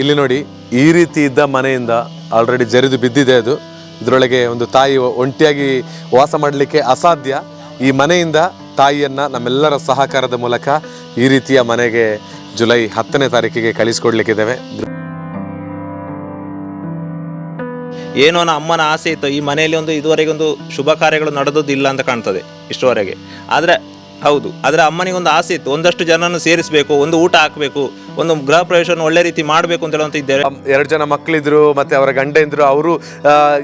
ಇಲ್ಲಿ ನೋಡಿ, ಈ ರೀತಿ ಇದ್ದ ಮನೆಯಿಂದ ಆಲ್ರೆಡಿ ಜರಿದು ಬಿದ್ದಿದೆ ಅದು. ಇದರೊಳಗೆ ಒಂದು ತಾಯಿ ಒಂಟಿಯಾಗಿ ವಾಸ ಮಾಡಲಿಕ್ಕೆ ಅಸಾಧ್ಯ. ಈ ಮನೆಯಿಂದ ತಾಯಿಯನ್ನ ನಮ್ಮೆಲ್ಲರ ಸಹಕಾರದ ಮೂಲಕ ಈ ರೀತಿಯ ಮನೆಗೆ ಜುಲೈ ಹತ್ತನೇ ತಾರೀಕಿಗೆ ಕಳಿಸ್ಕೊಡ್ಲಿಕ್ಕಿದ್ದೇವೆ. ಏನೋ ಅನ್ನೋ ಅಮ್ಮನ ಆಸೆ ಇತ್ತು. ಈ ಮನೆಯಲ್ಲಿ ಒಂದು ಇದುವರೆಗೆ ಒಂದು ಶುಭ ಕಾರ್ಯಗಳು ನಡೆದದ್ದು ಇಲ್ಲ ಅಂತ ಕಾಣ್ತದೆ ಇಷ್ಟುವರೆಗೆ. ಆದರೆ ಹೌದು. ಆದರೆ ಅಮ್ಮನಿಗೆ ಒಂದು ಆಸೆ ಇತ್ತು. ಒಂದಷ್ಟು ಜನರನ್ನು ಸೇರಿಸಬೇಕು ಒಂದು ಊಟ ಹಾಕಬೇಕು ಒಂದು ಗೃಹ ಪ್ರವೇಶವನ್ನು ಒಳ್ಳೆ ರೀತಿ ಮಾಡಬೇಕು ಅಂತ ಹೇಳುವಂತ ಇದ್ದೇವೆ. ಎರಡು ಜನ ಮಕ್ಕಳಿದ್ರು ಮತ್ತೆ ಅವರ ಗಂಡ ಇದ್ರು ಅವರು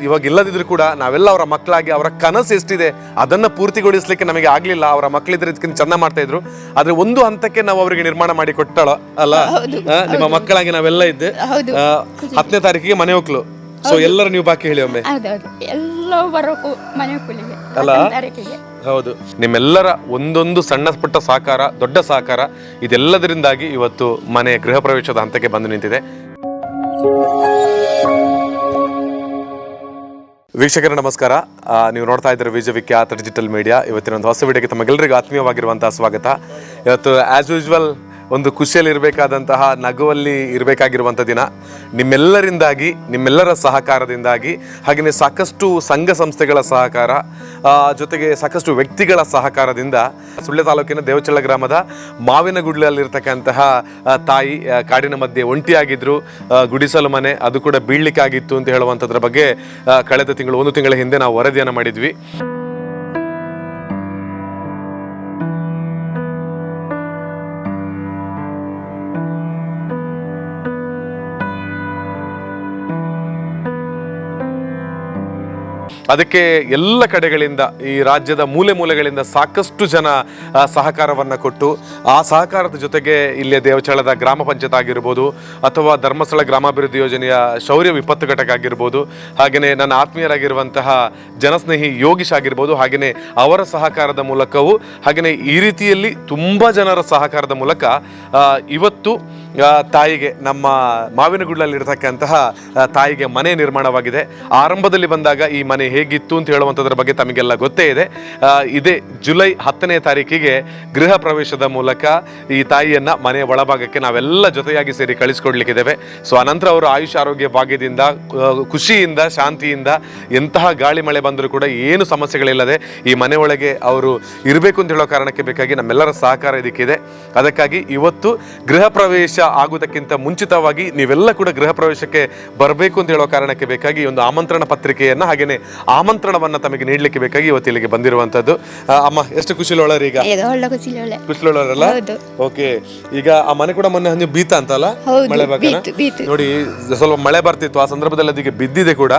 ಇವಾಗ ಇಲ್ಲದಿದ್ರು ಕೂಡ ನಾವೆಲ್ಲ ಅವರ ಮಕ್ಕಳಾಗಿ ಅವರ ಕನಸು ಎಷ್ಟಿದೆ ಅದನ್ನ ಪೂರ್ತಿಗೊಳಿಸಲಿಕ್ಕೆ ನಮಗೆ ಆಗಲಿಲ್ಲ. ಅವರ ಮಕ್ಕಳಿದ್ರೆ ಇದಕ್ಕಿಂತ ಚೆಂದ ಮಾಡ್ತಾ ಇದ್ರು. ಆದರೆ ಒಂದು ಹಂತಕ್ಕೆ ನಾವು ಅವರಿಗೆ ನಿರ್ಮಾಣ ಮಾಡಿ ಕೊಟ್ಟಳ ಅಲ್ಲ? ನಿಮ್ಮ ಮಕ್ಕಳಾಗಿ ನಾವೆಲ್ಲ ಇದ್ದೆ. ಹತ್ತನೇ ತಾರೀಕಿಗೆ ಮನೆ ಹೋಗ್ಲು ಸೊ ಎಲ್ಲರೂ ನೀವು ಬಾಕಿ ಹೇಳಿ ಒಮ್ಮೆ. ಅಲ್ಲ? ಹೌದು. ನಿಮ್ಮೆಲ್ಲರ ಒಂದೊಂದು ಸಣ್ಣ ಪುಟ್ಟ ಸಹಕಾರ ದೊಡ್ಡ ಸಹಕಾರ ಇದೆಲ್ಲದರಿಂದಾಗಿ ಇವತ್ತು ಮನೆ ಗೃಹ ಪ್ರವೇಶದ ಹಂತಕ್ಕೆ ಬಂದು ನಿಂತಿದೆ. ವೀಕ್ಷಕರ, ನಮಸ್ಕಾರ. ನೀವು ನೋಡ್ತಾ ಇದ್ದೀರ ವಿಖ್ಯಾತ ಡಿಜಿಟಲ್ ಮೀಡಿಯಾ. ಇವತ್ತಿನ ಒಂದು ಹೊಸ ವಿಡಿಯೋಗೆ ತಮಗೆಲ್ಲರಿಗೂ ಆತ್ಮೀಯವಾಗಿರುವಂತಹ ಸ್ವಾಗತ. ಇವತ್ತು ಆಸ್ ಯೂಶ್ವಲ್ ಒಂದು ಖುಷಿಯಲ್ಲಿ ಇರಬೇಕಾದಂತಹ ನಗುವಲ್ಲಿ ಇರಬೇಕಾಗಿರುವಂಥ ದಿನ. ನಿಮ್ಮೆಲ್ಲರಿಂದಾಗಿ ನಿಮ್ಮೆಲ್ಲರ ಸಹಕಾರದಿಂದಾಗಿ ಹಾಗೆಯೇ ಸಾಕಷ್ಟು ಸಂಘ ಸಂಸ್ಥೆಗಳ ಸಹಕಾರ ಜೊತೆಗೆ ಸಾಕಷ್ಟು ವ್ಯಕ್ತಿಗಳ ಸಹಕಾರದಿಂದ ಸುಳ್ಯ ತಾಲೂಕಿನ ದೇವಚಳ್ಳ ಗ್ರಾಮದ ಮಾವಿನಗುಡ್ಲಲ್ಲಿರ್ತಕ್ಕಂತಹ ತಾಯಿ ಕಾಡಿನ ಮಧ್ಯೆ ಒಂಟಿಯಾಗಿದ್ರು. ಆ, ಗುಡಿಸಲು ಮನೆ ಅದು ಕೂಡ ಬೀಳ್ಲಿಕ್ಕಾಗಿತ್ತು ಅಂತ ಹೇಳುವಂಥದ್ರ ಬಗ್ಗೆ ಕಳೆದ ತಿಂಗಳು ಒಂದು ತಿಂಗಳ ಹಿಂದೆ ನಾವು ವರದಿಯನ್ನು ಮಾಡಿದ್ವಿ. ಅದಕ್ಕೆ ಎಲ್ಲ ಕಡೆಗಳಿಂದ ಈ ರಾಜ್ಯದ ಮೂಲೆ ಮೂಲೆಗಳಿಂದ ಸಾಕಷ್ಟು ಜನ ಸಹಕಾರವನ್ನು ಕೊಟ್ಟು, ಆ ಸಹಕಾರದ ಜೊತೆಗೆ ಇಲ್ಲಿಯ ದೇವಚಳದ ಗ್ರಾಮ ಪಂಚಾಯತ್ ಆಗಿರ್ಬೋದು ಅಥವಾ ಧರ್ಮಸ್ಥಳ ಗ್ರಾಮಾಭಿವೃದ್ಧಿ ಯೋಜನೆಯ ಶೌರ್ಯ ವಿಪತ್ತು ಘಟಕ ಆಗಿರ್ಬೋದು ಹಾಗೆಯೇ ನನ್ನ ಆತ್ಮೀಯರಾಗಿರುವಂತಹ ಜನಸ್ನೇಹಿ ಯೋಗೀಶ್ ಆಗಿರ್ಬೋದು ಹಾಗೆಯೇ ಅವರ ಸಹಕಾರದ ಮೂಲಕವೂ ಹಾಗೆಯೇ ಈ ರೀತಿಯಲ್ಲಿ ತುಂಬ ಜನರ ಸಹಕಾರದ ಮೂಲಕ ಇವತ್ತು ತಾಯಿಗೆ, ನಮ್ಮ ಮಾವಿನಗುಡ್ಲಲ್ಲಿ ಇರತಕ್ಕಂತಹ ತಾಯಿಗೆ ಮನೆ ನಿರ್ಮಾಣವಾಗಿದೆ. ಆರಂಭದಲ್ಲಿ ಬಂದಾಗ ಈ ಮನೆ ಹೇಗಿತ್ತು ಅಂತ ಹೇಳುವಂಥದ್ರ ಬಗ್ಗೆ ತಮಗೆಲ್ಲ ಗೊತ್ತೇ ಇದೆ. ಇದೇ ಜುಲೈ ಹತ್ತನೇ ತಾರೀಕಿಗೆ ಗೃಹ ಪ್ರವೇಶದ ಮೂಲಕ ಈ ತಾಯಿಯನ್ನು ಮನೆಯ ಒಳಭಾಗಕ್ಕೆ ನಾವೆಲ್ಲ ಜೊತೆಯಾಗಿ ಸೇರಿ ಕಳಿಸ್ಕೊಡ್ಲಿಕ್ಕಿದ್ದೇವೆ. ಸೊ, ಅನಂತರ ಅವರು ಆಯುಷ್ ಆರೋಗ್ಯ ಭಾಗ್ಯದಿಂದ ಖುಷಿಯಿಂದ, ಶಾಂತಿಯಿಂದ ಎಂತಹ ಗಾಳಿ ಮಳೆ ಬಂದರೂ ಕೂಡ ಏನು ಸಮಸ್ಯೆಗಳಿಲ್ಲದೆ ಈ ಮನೆ ಅವರು ಇರಬೇಕು ಅಂತ ಹೇಳೋ ಕಾರಣಕ್ಕೆ ಬೇಕಾಗಿ ನಮ್ಮೆಲ್ಲರ ಸಹಕಾರ ಇದಕ್ಕಿದೆ. ಅದಕ್ಕಾಗಿ ಇವತ್ತು ಗೃಹ ಪ್ರವೇಶ ಆಗುವುದಕ್ಕಿಂತ ಮುಂಚಿತವಾಗಿ ನೀವೆಲ್ಲ ಕೂಡ ಗೃಹ ಪ್ರವೇಶಕ್ಕೆ ಬರಬೇಕು ಅಂತ ಹೇಳೋ ಕಾರಣಕ್ಕೆ ಬೇಕಾಗಿ ಒಂದು ಆಮಂತ್ರಣ ಪತ್ರಿಕೆಯನ್ನು ಹಾಗೇನೆ ಆಮಂತ್ರಣವನ್ನ ತಮಗೆ ನೀಡಲಿಕ್ಕೆ ಬೇಕಾಗಿ ಇವತ್ತು ಇಲ್ಲಿಗೆ ಬಂದಿರುವಂತದ್ದು ಅಮ್ಮ ಎಷ್ಟು ಖುಷಿಲೋಳರು ಈಗ? ಖುಷಿಲೋಳರಲ್ಲ. ಓಕೆ. ಈಗ ಆ ಮನೆ ಕೂಡ ಮೊನ್ನೆ ಹಂಗೆ ಬೀತ ಅಂತಲ್ಲ? ಮಳೆ. ನೋಡಿ ಸ್ವಲ್ಪ ಮಳೆ ಬರ್ತಿತ್ತು ಆ ಸಂದರ್ಭದಲ್ಲಿ ಅದಕ್ಕೆ ಬಿದ್ದಿದೆ ಕೂಡ.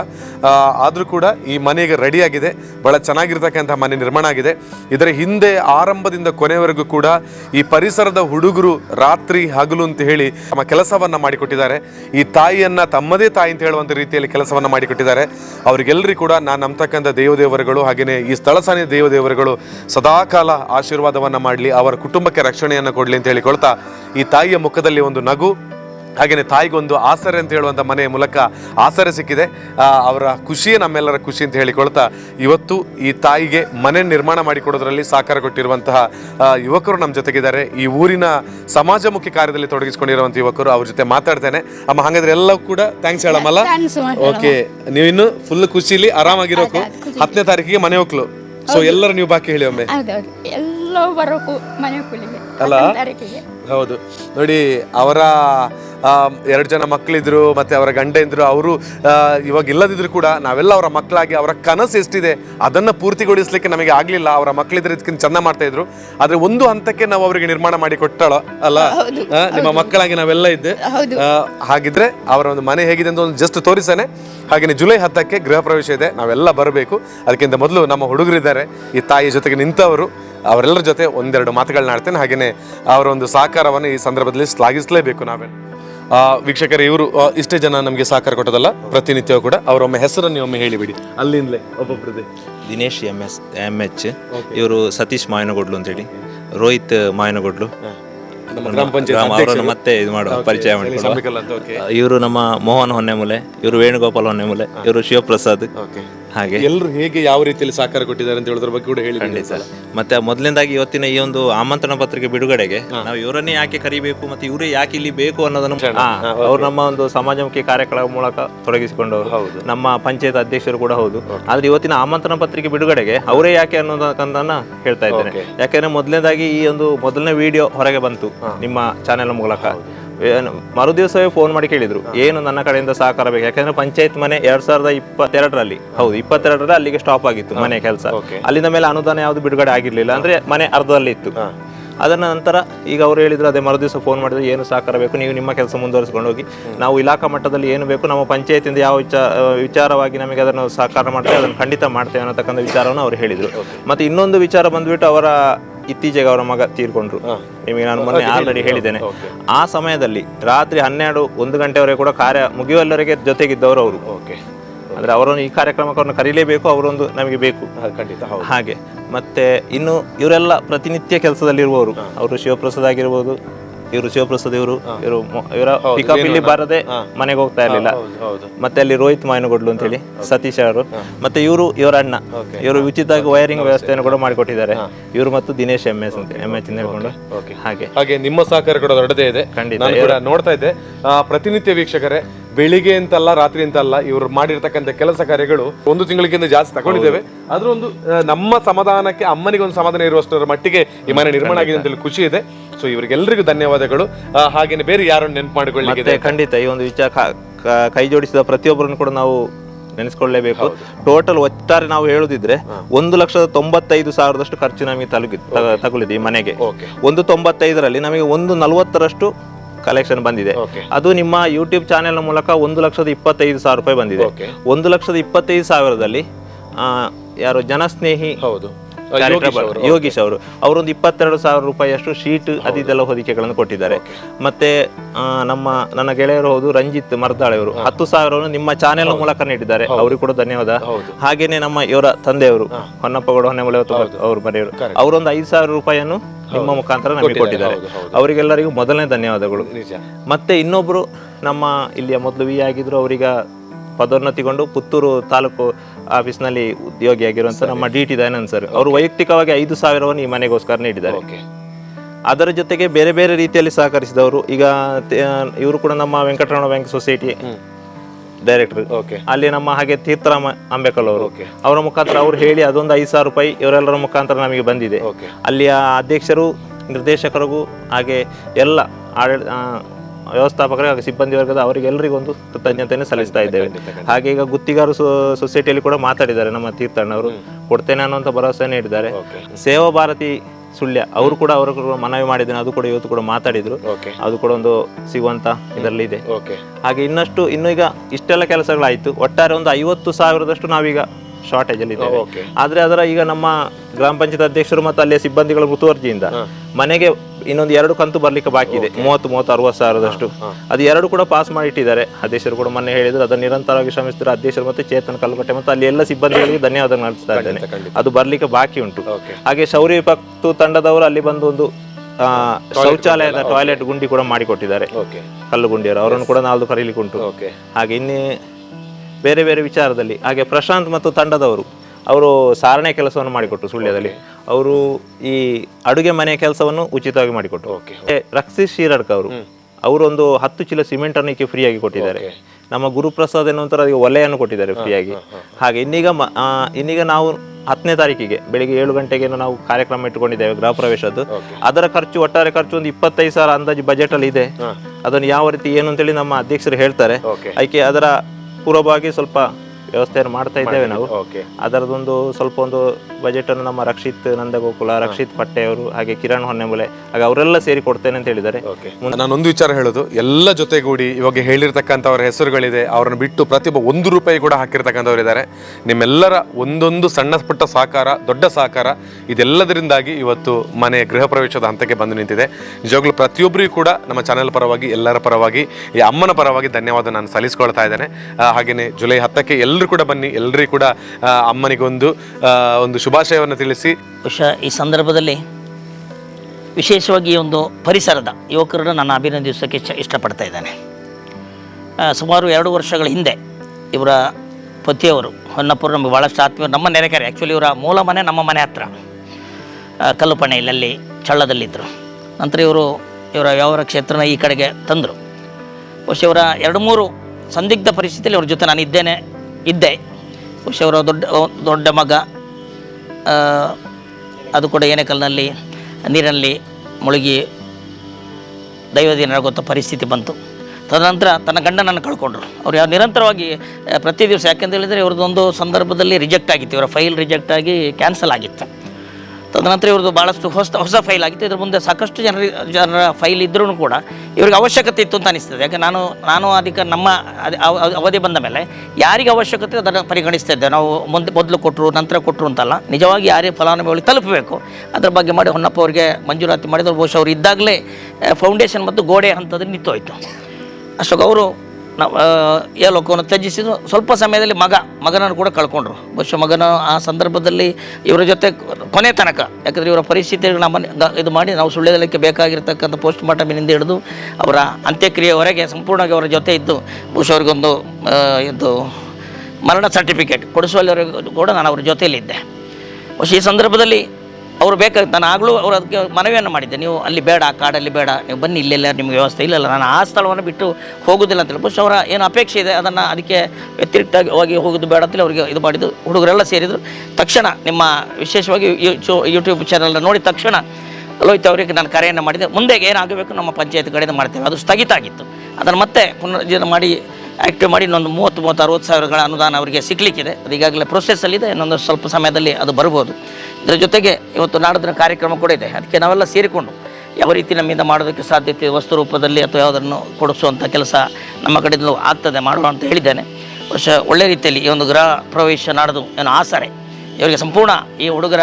ಆದರೂ ಕೂಡ ಈ ಮನೆಗೆ ಈಗ ರೆಡಿ ಆಗಿದೆ ಬಹಳ ಚೆನ್ನಾಗಿರ್ತಕ್ಕಂಥ ಮನೆ ನಿರ್ಮಾಣ ಆಗಿದೆ. ಇದರ ಹಿಂದೆ ಆರಂಭದಿಂದ ಕೊನೆವರೆಗೂ ಕೂಡ ಈ ಪರಿಸರದ ಹುಡುಗರು ರಾತ್ರಿ ಹಗಲು ಅಂತ ಹೇಳಿ ತಮ್ಮ ಕೆಲಸವನ್ನ ಮಾಡಿಕೊಟ್ಟಿದ್ದಾರೆ. ಈ ತಾಯಿಯನ್ನ ತಮ್ಮದೇ ತಾಯಿ ಅಂತ ಹೇಳುವಂತ ರೀತಿಯಲ್ಲಿ ಕೆಲಸವನ್ನ ಮಾಡಿಕೊಟ್ಟಿದ್ದಾರೆ. ಅವರಿಗೆಲ್ಲರಿಗೂ ಕೂಡ ನಾನು ನಂಬತಕ್ಕಂಥ ದೇವದೇವರುಗಳು ಹಾಗೆಯೇ ಈ ಸ್ಥಳ ಸಾನಿ ದೇವದೇವರುಗಳು ಸದಾಕಾಲ ಆಶೀರ್ವಾದವನ್ನ ಮಾಡಲಿ, ಅವರ ಕುಟುಂಬಕ್ಕೆ ರಕ್ಷಣೆಯನ್ನು ಕೊಡಲಿ ಅಂತ ಹೇಳಿಕೊಳ್ತಾ ಈ ತಾಯಿಯ ಮುಖದಲ್ಲಿ ಒಂದು ನಗು ಹಾಗೆಯೇ ತಾಯಿಗೊಂದು ಆಸರೆ ಅಂತ ಹೇಳುವಂಥ ಮನೆಯ ಮೂಲಕ ಆಸರೆ ಸಿಕ್ಕಿದೆ. ಅವರ ಖುಷಿಯೇ ನಮ್ಮೆಲ್ಲರ ಖುಷಿ ಅಂತ ಹೇಳಿಕೊಳ್ತಾ ಇವತ್ತು ಈ ತಾಯಿಗೆ ಮನೆ ನಿರ್ಮಾಣ ಮಾಡಿಕೊಡೋದ್ರಲ್ಲಿ ಸಹಕಾರ ಕೊಟ್ಟಿರುವಂತಹ ಯುವಕರು ನಮ್ಮ ಜೊತೆಗಿದ್ದಾರೆ. ಈ ಊರಿನ ಸಮಾಜಮುಖಿ ಕಾರ್ಯದಲ್ಲಿ ತೊಡಗಿಸ್ಕೊಂಡಿರುವಂಥ ಯುವಕರು ಅವ್ರ ಜೊತೆ ಮಾತಾಡ್ತೇನೆ. ಅಮ್ಮ ಹಾಗಾದ್ರೆ ಎಲ್ಲವೂ ಕೂಡ ಥ್ಯಾಂಕ್ಸ್ ಹೇಳಮ್ಮಲ್ಲ. ಓಕೆ ನೀವಿನ್ನು ಫುಲ್ ಖುಷಿಲಿ ಆರಾಮಾಗಿರೋಕು ಹತ್ತನೇ ತಾರೀಕಿಗೆ ಮನೆ ಹೋಗ್ಲು ಸೊ ಎಲ್ಲರೂ ನೀವು ಬಾಕಿ ಹೇಳಿ ಒಮ್ಮೆ. ಅಲ್ಲ? ಹೌದು. ನೋಡಿ ಅವರ ಎರಡು ಜನ ಮಕ್ಕಳಿದ್ರು ಮತ್ತೆ ಅವರ ಗಂಡ ಇದ್ದರು ಅವರು ಇವಾಗ ಇಲ್ಲದಿದ್ರು ಕೂಡ ನಾವೆಲ್ಲ ಅವರ ಮಕ್ಕಳಾಗಿ ಅವರ ಕನಸು ಎಷ್ಟಿದೆ ಅದನ್ನ ಪೂರ್ತಿಗೊಳಿಸ್ಲಿಕ್ಕೆ ನಮಗೆ ಆಗ್ಲಿಲ್ಲ. ಅವರ ಮಕ್ಕಳಿದ್ರೆ ಇದಕ್ಕಿಂತ ಚಂದ ಮಾಡ್ತಾ ಇದ್ರು. ಆದ್ರೆ ಒಂದು ಹಂತಕ್ಕೆ ನಾವು ಅವರಿಗೆ ನಿರ್ಮಾಣ ಮಾಡಿ ಕೊಟ್ಟಳ ಅಲ್ಲ? ನಿಮ್ಮ ಮಕ್ಕಳಾಗಿ ನಾವೆಲ್ಲ ಇದ್ದೆ. ಹಾಗಿದ್ರೆ ಅವರ ಒಂದು ಮನೆ ಹೇಗಿದೆ ಅಂತ ಒಂದು ಜಸ್ಟ್ ತೋರಿಸಾನೆ. ಹಾಗೆಯೇ ಜುಲೈ ಹತ್ತಕ್ಕೆ ಗೃಹ ಪ್ರವೇಶ ಇದೆ ನಾವೆಲ್ಲ ಬರಬೇಕು. ಅದಕ್ಕಿಂತ ಮೊದಲು ನಮ್ಮ ಹುಡುಗರಿದ್ದಾರೆ ಈ ತಾಯಿ ಜೊತೆಗೆ ನಿಂತವರು. ಅವರೆಲ್ಲರ ಜೊತೆ ಒಂದೆರಡು ಮಾತುಗಳನ್ನ ಆಡ್ತೇನೆ ಹಾಗೆಯೇ ಅವರ ಒಂದು ಸಹಕಾರವನ್ನು ಈ ಸಂದರ್ಭದಲ್ಲಿ ಶ್ಲಾಘಿಸಲೇಬೇಕು ನಾವೇ ವೀಕ್ಷಕರೇ ಇವರು ಇಷ್ಟೇ ಜನ ನಮಗೆ ಸಹಕಾರ ಕೊಟ್ಟದಲ್ಲ ಪ್ರತಿನಿತ್ಯವೂ ಕೂಡ ಅವರೊಮ್ಮೆ ಹೆಸರನ್ನು ಒಮ್ಮೆ ಹೇಳಿಬಿಡಿ. ಅಲ್ಲಿಂದಲೇ ಒಬ್ಬೊಬ್ಬರದೇ Dinesh M S M H ಇವರು ಸತೀಶ್ ಮಾಯನಗೊಡ್ಲು ಅಂತೇಳಿ ರೋಹಿತ್ ಮಾಯನಗೊಡ್ಲು. ಗ್ರಾಮ ಅವರನ್ನು. ಮತ್ತೆ ಇದು ಮಾಡುವ ಪರಿಚಯ ಮಾಡಿ ಮಾಡಿಕೊಳ್ಳುವ. ಇವರು ನಮ್ಮ ಮೋಹನ್ ಹೊನ್ನೆಮೂಲೆ ಇವರು ವೇಣುಗೋಪಾಲ್ ಹೊನ್ನೆಮೂಲೆ ಇವರು ಶಿವಪ್ರಸಾದ್. ಹಾಗೆ. ಎಲ್ಲರೂ ಹೇಗೆ ಯಾವ ರೀತಿಯಲ್ಲಿ ಸಹಕಾರ ಕೊಟ್ಟಿದ್ದಾರೆ ಅಂತ ಹೇಳೋದ್ರ ಬಗ್ಗೆ ಕೂಡ ಹೇಳಿ ಖಂಡಿತ ಮತ್ತೆ ಮೊದಲಿಂದಾಗಿ ಇವತ್ತಿನ ಈ ಒಂದು ಆಮಂತ್ರಣ ಪತ್ರಿಕೆ ಬಿಡುಗಡೆಗೆ ನಾವು ಇವರನ್ನೇ ಯಾಕೆ ಕರಿಬೇಕು ಮತ್ತೆ ಇವರೇ ಯಾಕೆ ಇಲ್ಲಿ ಬೇಕು ಅನ್ನೋದನ್ನು ಹಾ, ಅವ್ರು ನಮ್ಮ ಒಂದು ಸಮಾಜಮುಖಿ ಕಾರ್ಯಕ್ರಮ ಮೂಲಕ ತೊಡಗಿಸಿಕೊಂಡು ಹೌದು. ನಮ್ಮ ಪಂಚಾಯತ್ ಅಧ್ಯಕ್ಷರು ಕೂಡ ಹೌದು. ಆದ್ರೆ ಇವತ್ತಿನ ಆಮಂತ್ರಣ ಪತ್ರಿಕೆ ಬಿಡುಗಡೆಗೆ ಅವರೇ ಯಾಕೆ ಅನ್ನೋದನ್ನ ಹೇಳ್ತಾ ಇದ್ದಾರೆ ಯಾಕೆಂದ್ರೆ ಮೊದಲನೇದಾಗಿ ಈ ಒಂದು ಮೊದಲನೇ ವಿಡಿಯೋ ಹೊರಗೆ ಬಂತು ನಿಮ್ಮ ಚಾನೆಲ್ ಮೂಲಕ. ಏನ್- ಮರುದಿವಸವೇ ಫೋನ್ ಮಾಡಿ ಕೇಳಿದ್ರು. ಏನು ನನ್ನ ಕಡೆಯಿಂದ ಸಹಕಾರ ಬೇಕು? ಯಾಕಂದ್ರೆ ಪಂಚಾಯತ್ ಮನೆ ಎರಡ್ ಸಾವಿರದ ಇಪ್ಪತ್ತೆರಡರಲ್ಲಿ. ಹೌದು ಇಪ್ಪತ್ತೆರಡರಲ್ಲಿ ಅಲ್ಲಿಗೆ ಸ್ಟಾಪ್ ಆಗಿತ್ತು ಮನೆ ಕೆಲಸ. ಅಲ್ಲಿಂದ ಮೇಲೆ ಅನುದಾನ ಯಾವುದು ಬಿಡುಗಡೆ ಆಗಿರ್ಲಿಲ್ಲ ಅಂದ್ರೆ ಮನೆ ಅರ್ಧದಲ್ಲಿ ಇತ್ತು. ಅದರ ನಂತರ ಈಗ ಅವ್ರು ಹೇಳಿದ್ರು ಅದೇ ಮರುದಿವಸ ಫೋನ್ ಮಾಡಿದ್ರು ಏನು ಸಹಕಾರ ಬೇಕು? ನೀವು ನಿಮ್ಮ ಕೆಲಸ ಮುಂದುವರಿಸಿಕೊಂಡು ಹೋಗಿ. ನಾವು ಇಲಾಖಾ ಮಟ್ಟದಲ್ಲಿ ಏನು ಬೇಕು? ನಮ್ಮ ಪಂಚಾಯತಿಂದ ಯಾವ ವಿಚಾರ ವಿಚಾರವಾಗಿ ನಮಗೆ ಅದನ್ನು ಸಹಕಾರ ಮಾಡ್ತೇವೆ ಅದನ್ನು ಖಂಡಿತ ಮಾಡ್ತೇವೆ ಅನ್ನತಕ್ಕಂಥ ವಿಚಾರವನ್ನು ಅವ್ರು ಹೇಳಿದರು. ಮತ್ತೆ ಇನ್ನೊಂದು ವಿಚಾರ ಬಂದ್ಬಿಟ್ಟು ಅವರ ಇತ್ತೀಚೆಗೆ ಅವರ ಮಗ ತೀರ್ಕೊಂಡ್ರು. ನಿಮಗೆ ನಾನು ಮೊನ್ನೆ ಆಲ್ರೆಡಿ ಹೇಳಿದ್ದೇನೆ. ಆ ಸಮಯದಲ್ಲಿ ರಾತ್ರಿ ಹನ್ನೆರಡು ಒಂದು ಗಂಟೆವರೆಗೆ ಕೂಡ ಕಾರ್ಯ ಮುಗಿಯುವಲ್ಲವರೆಗೆ ಜೊತೆಗಿದ್ದವರು ಅವರು. ಓಕೆ. ಅಂದ್ರೆ ಅವರನ್ನು ಈ ಕಾರ್ಯಕ್ರಮಕ್ಕೆ ಅವ್ರನ್ನ ಕರೀಲೇಬೇಕು ಅವರೊಂದು ನಮಗೆ ಬೇಕು. ಖಂಡಿತ ಹೌದು. ಹಾಗೆ. ಮತ್ತೆ ಇನ್ನು ಇವರೆಲ್ಲ ಪ್ರತಿನಿತ್ಯ ಕೆಲಸದಲ್ಲಿರುವವರು ಅವರು ಶಿವಪ್ರಸಾದ್ ಆಗಿರ್ಬೋದು ಇವರು ಶಿವಪ್ರಸಾದ್ ಇವರು ಇವರು ಇವರ ಪಿಕಪ್ ಇಲ್ಲಿ ಬರದೆ ಮನೆಗೆ ಹೋಗ್ತಾ ಇರಲಿಲ್ಲ. ಮತ್ತೆ ಅಲ್ಲಿ ರೋಹಿತ್ ಮಾಯನಗೊಡ್ಲು ಅಂತ ಹೇಳಿ ಸತೀಶ್ ಅವರು. ಮತ್ತೆ ಇವರು ಇವರ ಅಣ್ಣ. ಇವರು ಉಚಿತವಾಗಿ ವೈರಿಂಗ್ ವ್ಯವಸ್ಥೆಯನ್ನು ಕೂಡ ಮಾಡಿಕೊಟ್ಟಿದ್ದಾರೆ. ಇವರು ಮತ್ತು ದಿನೇಶ್ ಎಂ ಎಸ್ ಅಂತ ಎಂ ಎಚ್ ಹೇಳ್ಕೊಂಡು ಹಾಗೆ. ಹಾಗೆ ನಿಮ್ಮ ಸಹಕಾರ ಕೂಡ ದೊಡ್ಡದೇ ಇದೆ. ಖಂಡಿತ. ನೋಡ್ತಾ ಇದ್ದೆ. ಪ್ರತಿನಿತ್ಯ ವೀಕ್ಷಕರೇ ಬೆಳಿಗ್ಗೆ ಅಂತಲ್ಲ ರಾತ್ರಿ ಅಂತಲ್ಲ ಇವರು ಮಾಡಿರ್ತಕ್ಕಂಥ ಕೆಲಸ ಕಾರ್ಯಗಳು ಒಂದು ತಿಂಗಳಿಗಿಂತ ಜಾಸ್ತಿ ತಗೊಂಡಿದ್ದೇವೆ. ಆದ್ರೂ ಒಂದು ನಮ್ಮ ಸಮಾಧಾನಕ್ಕೆ ಅಮ್ಮನಿಗೆ ಒಂದು ಸಮಾಧಾನ ಇರುವಷ್ಟರ ಮಟ್ಟಿಗೆ ಈ ಮನೆ ನಿರ್ಮಾಣ ಆಗಿದೆ ಅಂತೇಳಿ ಖುಷಿ ಇದೆ. ಸೊ ಇವರಿಗೆಲ್ಲರಿಗೂ ಧನ್ಯವಾದಗಳು. ಹಾಗೇನೆ ಬೇರೆ ಯಾರನ್ನು ನೆನಪು ಮಾಡಿಕೊಳ್ಳಿಕ್ಕೆ ಮತ್ತೆ ಖಂಡಿತ ಈ ಒಂದು ವಿಚಾರ ಕ- ಜೋಡಿಸಿದ ಪ್ರತಿಯೊಬ್ಬರನ್ನು ಕೂಡ ನಾವು ನೆನೆಸ್ಕೊಳ್ಳೇಬೇಕು. ಟೋಟಲ್ ಒಟ್ಟಾರೆ ನಾವು ಹೇಳುದಿದ್ರೆ ಒಂದು ಲಕ್ಷದ ತೊಂಬತ್ತೈದು ಸಾವಿರದಷ್ಟು ಖರ್ಚು ನಮಗೆ ತಲುಗಿ ತಗುಲಿದೆ ಈ ಮನೆಗೆ. ಒಂದು ತೊಂಬತ್ತೈದರಲ್ಲಿ ನಮಗೆ ಒಂದು ನಲವತ್ತರಷ್ಟು ಕಲೆಕ್ಷನ್ ಬಂದಿದೆ. ಅದು ನಿಮ್ಮ ಯೂಟ್ಯೂಬ್ ಚಾನೆಲ್ ಮೂಲಕ ಒಂದು ಲಕ್ಷದ ಇಪ್ಪತ್ತೈದು ಸಾವಿರ ರೂಪಾಯಿ ಬಂದಿದೆ. ಒಂದು ಲಕ್ಷದ ಇಪ್ಪತ್ತೈದು ಸಾವಿರದಲ್ಲಿ ಆ, ಯಾರು ಜನಸ್ನೇಹಿ ಹೌದು. ಯೋಗೀಶ್ ಅವರು. ಅವರೊಂದು ಇಪ್ಪತ್ತೆರಡು ಸಾವಿರ ರೂಪಾಯಿಯಷ್ಟು ಶೀಟ್ ಅದಿದೆಲ್ಲ ಹೊದಿಕೆಗಳನ್ನು ಕೊಟ್ಟಿದ್ದಾರೆ. ಮತ್ತೆ ನಮ್ಮ ನನ್ನ ಗೆಳೆಯರು ಹೌದು ರಂಜಿತ್ ಮರ್ದಾಳೆ ಅವರು. ಹತ್ತು ಸಾವಿರವನ್ನು ನಿಮ್ಮ ಚಾನೆಲ್ ಮೂಲಕ ನೀಡಿದ್ದಾರೆ. ಅವರಿಗೆ ಕೂಡ ಧನ್ಯವಾದ. ಹಾಗೇನೆ ನಮ್ಮ ಇವರ ತಂದೆಯವರು ಹೊನ್ನಪ್ಪಗೌಡ ಹೊನ್ನೆಮಲೆ ಅವರು ಮನೆಯವರು. ಅವರೊಂದು ಐದು ಸಾವಿರ ರೂಪಾಯಿಯನ್ನು ನಿಮ್ಮ ಮುಖಾಂತರ ನಮಗೆ ಕೊಟ್ಟಿದ್ದಾರೆ. ಅವರಿಗೆಲ್ಲರಿಗೂ ಮೊದಲನೇ ಧನ್ಯವಾದಗಳು. ಮತ್ತೆ ಇನ್ನೊಬ್ರು ನಮ್ಮ ಇಲ್ಲಿಯ ಮೊದಲು ವಿ ಆಗಿದ್ರು ಅವರೀಗ ಪದೋನ್ನತಿಗೊಂಡು ಪುತ್ತೂರು ತಾಲೂಕು ಆಫೀಸ್ನಲ್ಲಿ ಉದ್ಯೋಗಿಯಾಗಿರುವಂಥ ನಮ್ಮ ಡಿ ಟಿ ದಯಾನಂದ್ ಸರ್. ಅವರು ವೈಯಕ್ತಿಕವಾಗಿ ಐದು ಸಾವಿರವನ್ನು ಈ ಮನೆಗೋಸ್ಕರ ನೀಡಿದ್ದಾರೆ. ಅದರ ಜೊತೆಗೆ ಬೇರೆ ಬೇರೆ ರೀತಿಯಲ್ಲಿ ಸಹಕರಿಸಿದವರು ಈಗ ಇವರು ಕೂಡ ನಮ್ಮ Venkataramana bank society director. Okay ಅಲ್ಲಿ ನಮ್ಮ ಹಾಗೆ ತೀರ್ಥರಾಮ ಅಂಬೇಕಲ್ ಅವರು. ಅವರ ಮುಖಾಂತರ ಅವ್ರು ಹೇಳಿ ಅದೊಂದು ಐದು ಸಾವಿರ ರೂಪಾಯಿ ಇವರೆಲ್ಲರ ಮುಖಾಂತರ ನಮಗೆ ಬಂದಿದೆ. ಅಲ್ಲಿಯ ಅಧ್ಯಕ್ಷರು ನಿರ್ದೇಶಕರಿಗೂ ಹಾಗೆ ಎಲ್ಲ ಆಡಳಿ ಆ, ವ್ಯವಸ್ಥಾಪಕರು ಹಾಗೂ ಸಿಬ್ಬಂದಿ ವರ್ಗದ ಅವರಿಗೆಲ್ಲರಿಗೂ ಒಂದು ಕೃತಜ್ಞತೆಯನ್ನು ಸಲ್ಲಿಸ್ತಾ ಇದ್ದೇವೆ. ಹಾಗೆ ಈಗ ಗುತ್ತಿಗಾರು ಸೊಸೈಟಿಯಲ್ಲಿ ಕೂಡ ಮಾತಾಡಿದ್ದಾರೆ ನಮ್ಮ ತೀರ್ಥಣ್ಣವರು ಕೊಡ್ತೇನೆ ಅನ್ನುವಂಥ ಭರವಸೆ ನೀಡಿದ್ದಾರೆ. ಸೇವಾ ಭಾರತಿ ಸುಳ್ಯ ಅವರು ಕೂಡ ಅವರು ಮನವಿ ಮಾಡಿದ್ದೇನೆ ಅದು ಕೂಡ ಇವತ್ತು ಕೂಡ ಮಾತಾಡಿದ್ರು. ಅದು ಕೂಡ ಒಂದು ಸಿಗುವಂತ ಇದರಲ್ಲಿ ಇದೆ ಹಾಗೆ ಇನ್ನಷ್ಟು ಇನ್ನು ಈಗ ಇಷ್ಟೆಲ್ಲ ಕೆಲಸಗಳಾಯಿತು. ಒಟ್ಟಾರೆ ಒಂದು ಐವತ್ತು ಸಾವಿರದಷ್ಟು ನಾವೀಗ ಶಾರ್ಟೇಜ್ ಅಲ್ಲಿ ಇದ್ದೇವೆ. ಆದ್ರೆ ಅದರ ಈಗ ನಮ್ಮ ಗ್ರಾಮ ಪಂಚಾಯತ್ ಅಧ್ಯಕ್ಷರು ಮತ್ತು ಅಲ್ಲಿಯ ಸಿಬ್ಬಂದಿಗಳ ಮುತುವರ್ಜಿಯಿಂದ ಮನೆಗೆ ಇನ್ನೊಂದು ಎರಡು ಕಂತು ಬರ್ಲಿಕ್ಕೆ ಬಾಕಿ ಇದೆ. ಮೂವತ್ತು ಮೂವತ್ತು ಅರವತ್ತು ಸಾವಿರದಷ್ಟು. ಅದು ಎರಡು ಕೂಡ ಪಾಸ್ ಮಾಡಿ ಇಟ್ಟಿದ್ದಾರೆ ಅಧ್ಯಕ್ಷರು ಕೂಡ ಮೊನ್ನೆ ಹೇಳಿದ್ರು ಅದನ್ನು ನಿರಂತರವಾಗಿ ಶ್ರಮಿಸ್ತಾರೆ ಅಧ್ಯಕ್ಷರು ಮತ್ತೆ ಚೇತನ್ ಕಲ್ಲುಕಟ್ಟೆ ಮತ್ತೆ ಅಲ್ಲಿ ಎಲ್ಲ ಸಿಬ್ಬಂದಿಗಳಿಗೆ ಧನ್ಯವಾದ ನಡೆಸ್ತಾ ಇದ್ದೇನೆ. ಅದು ಬರ್ಲಿಕ್ಕೆ ಬಾಕಿ ಉಂಟು. ಹಾಗೆ ಶೌರ್ಯ ವಿಪತ್ತು ತಂಡದವರು ಅಲ್ಲಿ ಬಂದು ಒಂದು ಶೌಚಾಲಯದ ಟಾಯ್ಲೆಟ್ ಗುಂಡಿ ಕೂಡ ಮಾಡಿಕೊಟ್ಟಿದ್ದಾರೆ. ಕಲ್ಲು ಗುಂಡಿಯವರು ಅವರನ್ನು ಕೂಡ ನಾಲ್ದು ಕರೀಲಿಕ್ಕೆ ಉಂಟು. ಹಾಗೆ ಇನ್ನೇ ಬೇರೆ ಬೇರೆ ವಿಚಾರದಲ್ಲಿ ಹಾಗೆ ಪ್ರಶಾಂತ್ ಮತ್ತು ತಂಡದವರು ಅವರು ಸಾರಣೆ ಕೆಲಸವನ್ನು ಮಾಡಿಕೊಟ್ರು ಸುಳ್ಯದಲ್ಲಿ. ಅವರು ಈ ಅಡುಗೆ ಮನೆ ಕೆಲಸವನ್ನು ಉಚಿತವಾಗಿ ಮಾಡಿಕೊಟ್ರು. ಓಕೆ ಮತ್ತೆ ರಕ್ಷಿತ್ ಶೀರಡ್ಕ ಅವರು. ಅವರೊಂದು ಹತ್ತು ಚೀಲ ಸಿಮೆಂಟ್ ಅನ್ನು ಈಕೆ ಫ್ರೀಯಾಗಿ ಕೊಟ್ಟಿದ್ದಾರೆ. ನಮ್ಮ ಗುರುಪ್ರಸಾದ್ ಎನ್ನುವಂತರ ಅದಕ್ಕೆ ಒಲೆಯನ್ನು ಕೊಟ್ಟಿದ್ದಾರೆ ಫ್ರೀಯಾಗಿ. ಹಾಗೆ ಇನ್ನೀಗ ಇನ್ನೀಗ ನಾವು ಹತ್ತನೇ ತಾರೀಕಿಗೆ ಬೆಳಿಗ್ಗೆ ಏಳು ಗಂಟೆಗೆ ನಾವು ಕಾರ್ಯಕ್ರಮ ಇಟ್ಟುಕೊಂಡಿದ್ದೇವೆ ಗೃಹ ಪ್ರವೇಶದ್ದು. ಅದರ ಖರ್ಚು ಒಟ್ಟಾರೆ ಖರ್ಚು ಒಂದು ಇಪ್ಪತ್ತೈದು ಸಾವಿರ ಅಂದಾಜು ಬಜೆಟ್ ಅಲ್ಲಿ ಇದೆ ಅದನ್ನು ಯಾವ ರೀತಿ ಏನು ಅಂತೇಳಿ ನಮ್ಮ ಅಧ್ಯಕ್ಷರು ಹೇಳ್ತಾರೆ. ಅದಕ್ಕೆ ಅದರ ಪೂರ್ವಭಾಗಿ ಸ್ವಲ್ಪ ವ್ಯವಸ್ಥೆಯನ್ನು ಮಾಡ್ತಾ ಇದ್ದೇವೆ ನಾವು. ಓಕೆ ಅದರದೊಂದು ಸ್ವಲ್ಪ ಒಂದು ಬಜೆಟ್ ಅನ್ನು ನಮ್ಮ ರಕ್ಷಿತ್ ನಂದಗೋಕುಲ ರಕ್ಷಿತ್ ಪಟ್ಟೆ ಅವರು ಹಾಗೆ ಕಿರಣ್ ಹೊನ್ನೆಮಲೆ ಹಾಗೆ ಅವರೆಲ್ಲ ಸೇರಿ ಕೊಡ್ತೇನೆ ಅಂತ ಹೇಳಿದ್ದಾರೆ. ನಾನೊಂದು ವಿಚಾರ ಹೇಳೋದು. ಎಲ್ಲ ಜೊತೆಗೂಡಿ ಇವಾಗ ಹೇಳಿರ್ತಕ್ಕಂಥವ್ರ ಹೆಸರುಗಳಿದೆ. ಅವರನ್ನು ಬಿಟ್ಟು ಪ್ರತಿಯೊಬ್ಬ ಒಂದು ರೂಪಾಯಿ ಕೂಡ ಹಾಕಿರ್ತಕ್ಕಂಥವ್ರು ಇದ್ದಾರೆ. ನಿಮ್ಮೆಲ್ಲರ ಒಂದೊಂದು ಸಣ್ಣ ಪುಟ್ಟ ಸಹಕಾರ ದೊಡ್ಡ ಸಹಕಾರ ಇದೆಲ್ಲದರಿಂದಾಗಿ ಇವತ್ತು ಮನೆ ಗೃಹ ಪ್ರವೇಶದ ಹಂತಕ್ಕೆ ಬಂದು ನಿಂತಿದೆ. ನಿಜವಾಗ್ಲೂ ಪ್ರತಿಯೊಬ್ಬರಿಗೂ ಕೂಡ ನಮ್ಮ ಚಾನೆಲ್ ಪರವಾಗಿ ಎಲ್ಲರ ಪರವಾಗಿ ಈ ಅಮ್ಮನ ಪರವಾಗಿ ಧನ್ಯವಾದ ನಾನು ಸಲ್ಲಿಸ್ಕೊಳ್ತಾ ಇದ್ದೇನೆ. ಹಾಗೆಯೇ ಜುಲೈ ಹತ್ತಕ್ಕೆ ಎಲ್ಲರೂ ಕೂಡ ಬನ್ನಿ ಎಲ್ಲರಿಗೂ ಕೂಡ ಅಮ್ಮನಿಗೊಂದು ಒಂದು ಶುಭಾಶಯವನ್ನು ತಿಳಿಸಿ. ಈ ಸಂದರ್ಭದಲ್ಲಿ ವಿಶೇಷವಾಗಿ ಒಂದು ಪರಿಸರದ ಯುವಕರನ್ನು ನಾನು ಅಭಿನಂದಿಸೋಕ್ಕೆ ಇಷ್ಟ, ಇಷ್ಟಪಡ್ತಾ ಇದ್ದೇನೆ. ಸುಮಾರು ಎರಡು ವರ್ಷಗಳ ಹಿಂದೆ ಇವರ ಪತಿಯವರು ಹೊನ್ನಪ್ಪರು ನಮಗೆ ಭಾಳಷ್ಟು ಆತ್ಮೀಯರು, ನಮ್ಮ ನೆರೆಕರೆ ಆ್ಯಕ್ಚುಲಿ ಇವರ ಮೂಲ ಮನೆ ನಮ್ಮ ಮನೆ ಹತ್ರ ಕಲ್ಲುಪಣೆಯಲ್ಲಿ ಚಳ್ಳದಲ್ಲಿದ್ದರು. ನಂತರ ಇವರು ಇವರ ವ್ಯವಹಾರ ಕ್ಷೇತ್ರನ ಈ ಕಡೆಗೆ ತಂದರು. ಬಹುಶಃ ಇವರ ಎರಡು ಮೂರು ಸಂದಿಗ್ಧ ಪರಿಸ್ಥಿತಿಯಲ್ಲಿ ಇವ್ರ ಜೊತೆ ನಾನು ಇದ್ದೇನೆ. ಇದ್ದೆ. ಅವರ ದೊಡ್ಡ ದೊಡ್ಡ ಮಗ. ಅದು ಕೂಡ ಏನೆಕಲ್ನಲ್ಲಿ ನೀರಲ್ಲಿ ಮುಳುಗಿ ದೈವದಿನ ಗೊತ್ತ ಪರಿಸ್ಥಿತಿ ಬಂತು. ತದನಂತರ ತನ್ನ ಗಂಡನನ್ನು ಕಳ್ಕೊಂಡ್ರು. ಅವ್ರು ಯಾವ ನಿರಂತರವಾಗಿ, ಪ್ರತಿ ದಿವಸ ಯಾಕೆಂತ ಹೇಳಿದರೆ, ಇವ್ರದ್ದೊಂದು ಸಂದರ್ಭದಲ್ಲಿ ರಿಜೆಕ್ಟ್ ಆಗಿತ್ತು. ಇವರ ಫೈಲ್ ರಿಜೆಕ್ಟ್ ಆಗಿ ಕ್ಯಾನ್ಸಲ್ ಆಗಿತ್ತು. ತದನಂತರ ಇವ್ರದ್ದು ಭಾಳಷ್ಟು ಹೊಸ ಹೊಸ ಫೈಲ್ ಆಗಿತ್ತು. ಇದ್ರ ಮುಂದೆ ಸಾಕಷ್ಟು ಜನರ ಜನರ ಫೈಲ್ ಇದ್ರೂ ಕೂಡ ಇವ್ರಿಗೆ ಅವಶ್ಯಕತೆ ಇತ್ತು ಅಂತ ಅನಿಸ್ತದೆ. ಯಾಕೆ ನಾನು ನಾನು ಅದಕ್ಕೆ ನಮ್ಮ ಅವಧಿ ಬಂದ ಮೇಲೆ ಯಾರಿಗೆ ಅವಶ್ಯಕತೆ ಅದನ್ನು ಪರಿಗಣಿಸ್ತಾ ಇದ್ದೇವೆ ನಾವು ಮುಂದೆ ಮೊದಲು ಕೊಟ್ಟರು ನಂತರ ಕೊಟ್ಟರು ಅಂತಲ್ಲ. ನಿಜವಾಗಿ ಯಾರೇ ಫಲಾನುಭವಿಗಳಿಗೆ ತಲುಪಬೇಕು. ಅದ್ರ ಬಗ್ಗೆ ಮಾಡಿ ಹೊನ್ನಪ್ಪ ಅವರಿಗೆ ಮಂಜೂರಾತಿ ಮಾಡಿದ್ರು. ಬಹುಶಃ ಅವರು ಇದ್ದಾಗಲೇ ಫೌಂಡೇಶನ್ ಮತ್ತು ಗೋಡೆ ಹಂತದಲ್ಲಿ ನಿಂತು ಹೋಯಿತು ಅಶೋಕ್ ಅವರು ನಾವು ಏ ಲೋಕವನ್ನು ತ್ಯಜಿಸಿದ್ರು. ಸ್ವಲ್ಪ ಸಮಯದಲ್ಲಿ ಮಗ, ಮಗನನ್ನು ಕೂಡ ಕಳ್ಕೊಂಡ್ರು. ಬಹುಶಃ ಮಗನ ಆ ಸಂದರ್ಭದಲ್ಲಿ ಇವರ ಜೊತೆ ಕೊನೆ ತನಕ, ಯಾಕಂದರೆ ಇವರ ಪರಿಸ್ಥಿತಿಗಳು ನಮ್ಮನ್ನು ಇದು ಮಾಡಿ ನಾವು ಸುಳ್ಳ್ಯದಕ್ಕೆ ಬೇಕಾಗಿರ್ತಕ್ಕಂಥ ಪೋಸ್ಟ್ ಮಾರ್ಟಮಿನಿಂದ ಹಿಡಿದು ಅವರ ಅಂತ್ಯಕ್ರಿಯೆವರೆಗೆ ಸಂಪೂರ್ಣವಾಗಿ ಅವರ ಜೊತೆ ಇದ್ದು, ಬಹುಶಃ ಅವರಿಗೊಂದು ಇದು ಮರಣ ಸರ್ಟಿಫಿಕೇಟ್ ಕೊಡಿಸುವಲ್ಲಿವರೆಗೂ ಕೂಡ ನಾನು ಅವ್ರ ಜೊತೆಯಲ್ಲಿದ್ದೆ. ಬಹುಶಃ ಈ ಸಂದರ್ಭದಲ್ಲಿ ಅವರು ಬೇಕಾಗಿ ನಾನು ಆಗಲೂ ಅವರು ಅದಕ್ಕೆ ಮನವಿಯನ್ನು ಮಾಡಿದ್ದೆ. ನೀವು ಅಲ್ಲಿ ಬೇಡ, ಆ ಕಾಡಲ್ಲಿ ಬೇಡ, ನೀವು ಬನ್ನಿ ಇಲ್ಲೆಲ್ಲ ನಿಮಗೆ ವ್ಯವಸ್ಥೆ ಇಲ್ಲಲ್ಲ, ನಾನು ಆ ಸ್ಥಳವನ್ನು ಬಿಟ್ಟು ಹೋಗೋದಿಲ್ಲ ಅಂತೇಳಿ ಬಹುಶಃ ಅವರ ಏನು ಅಪೇಕ್ಷೆ ಇದೆ, ಅದನ್ನು ಅದಕ್ಕೆ ವ್ಯತಿರಿಕ್ತವಾಗಿ ಹೋಗಿ ಹೋಗೋದು ಬೇಡ ಅಂತೇಳಿ ಅವರಿಗೆ ಇದು ಮಾಡಿದ್ದು. ಹುಡುಗರೆಲ್ಲ ಸೇರಿದರು. ತಕ್ಷಣ ನಿಮ್ಮ ವಿಶೇಷವಾಗಿ ಯೂಟ್ಯೂಬ್ ಚಾನಲ್ನ ನೋಡಿದ ತಕ್ಷಣ ಲೋಹಿತ್ ಅವರಿಗೆ ನಾನು ಕರೆಯನ್ನು ಮಾಡಿದೆ. ಮುಂದೆ ಏನಾಗಬೇಕು, ನಮ್ಮ ಪಂಚಾಯತ್ ಕಡೆಯಿಂದ ಮಾಡ್ತೇವೆ. ಅದು ಸ್ಥಗಿತ ಆಗಿತ್ತು. ಅದನ್ನು ಮತ್ತೆ ಪುನರ್ಜೀವನ ಮಾಡಿ ಆ್ಯಕ್ಟಿವ್ ಮಾಡಿ ಇನ್ನೊಂದು ಮೂವತ್ತು ಮೂವತ್ತು ಅರವತ್ತು ಸಾವಿರಗಳ ಅನುದಾನ ಅವರಿಗೆ ಸಿಗಲಿಕ್ಕಿದೆ ಅದು ಈಗಾಗಲೇ ಪ್ರೊಸೆಸ್ಸಲ್ಲಿದೆ ಇನ್ನೊಂದು ಸ್ವಲ್ಪ ಸಮಯದಲ್ಲಿ ಅದು ಬರ್ಬೋದು. ಇದರ ಜೊತೆಗೆ ಇವತ್ತು ನಾಡದಿನ ಕಾರ್ಯಕ್ರಮ ಕೂಡ ಇದೆ. ಅದಕ್ಕೆ ನಾವೆಲ್ಲ ಸೇರಿಕೊಂಡು ಯಾವ ರೀತಿ ನಮ್ಮಿಂದ ಮಾಡೋದಕ್ಕೆ ಸಾಧ್ಯತೆ, ವಸ್ತು ರೂಪದಲ್ಲಿ ಅಥವಾ ಯಾವುದನ್ನು ಕೊಡಿಸುವಂಥ ಕೆಲಸ ನಮ್ಮ ಕಡೆಯಿಂದಲೂ ಆಗ್ತದೆ ಮಾಡುವ ಅಂತ ಹೇಳಿದ್ದೇನೆ. ವರ್ಷ ಒಳ್ಳೆ ರೀತಿಯಲ್ಲಿ ಈ ಒಂದು ಗೃಹ ಪ್ರವೇಶ ನಾಡದು ಏನು ಆಸರೆ, ಇವರಿಗೆ ಸಂಪೂರ್ಣ ಈ ಹುಡುಗರ